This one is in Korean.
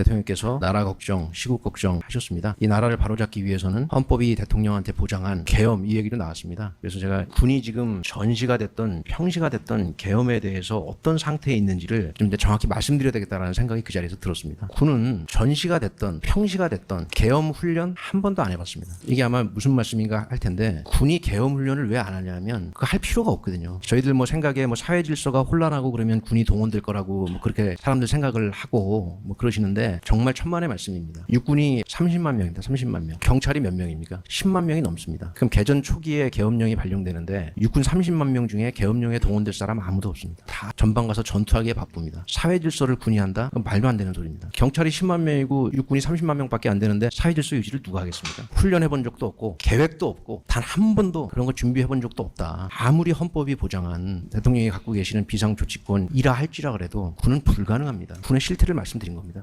대통령께서 나라 걱정, 시국 걱정 하셨습니다. 이 나라를 바로잡기 위해서는 헌법이 대통령한테 보장한 계엄 이 얘기도 나왔습니다. 그래서 제가 군이 지금 전시가 됐던 평시가 됐던 계엄에 대해서 어떤 상태에 있는지를 좀 정확히 말씀드려야 되겠다라는 생각이 그 자리에서 들었습니다. 군은 전시가 됐던 평시가 됐던 계엄 훈련 한 번도 안 해봤습니다. 이게 아마 무슨 말씀인가 할 텐데 군이 계엄 훈련을 왜 안 하냐면 그거 할 필요가 없거든요. 저희들 뭐 생각에 뭐 사회 질서가 혼란하고 그러면 군이 동원될 거라고 뭐 그렇게 사람들 생각을 하고 뭐 그러시는데 정말 천만의 말씀입니다. 육군이 30만 명입니다. 30만 명. 경찰이 몇 명입니까? 10만 명이 넘습니다. 그럼 개전 초기에 계엄령이 발령되는데 육군 30만 명 중에 계엄령에 동원될 사람 아무도 없습니다. 다 전방 가서 전투하기에 바쁩니다. 사회 질서를 군이 한다? 그럼 말도 안 되는 소리입니다. 경찰이 10만 명이고 육군이 30만 명밖에 안 되는데 사회 질서 유지를 누가 하겠습니까? 훈련해 본 적도 없고 계획도 없고 단 한 번도 그런 거 준비해 본 적도 없다. 아무리 헌법이 보장한 대통령이 갖고 계시는 비상조치권 이라 할지라 그래도 군은 불가능합니다. 군의 실태를 말씀드린 겁니다.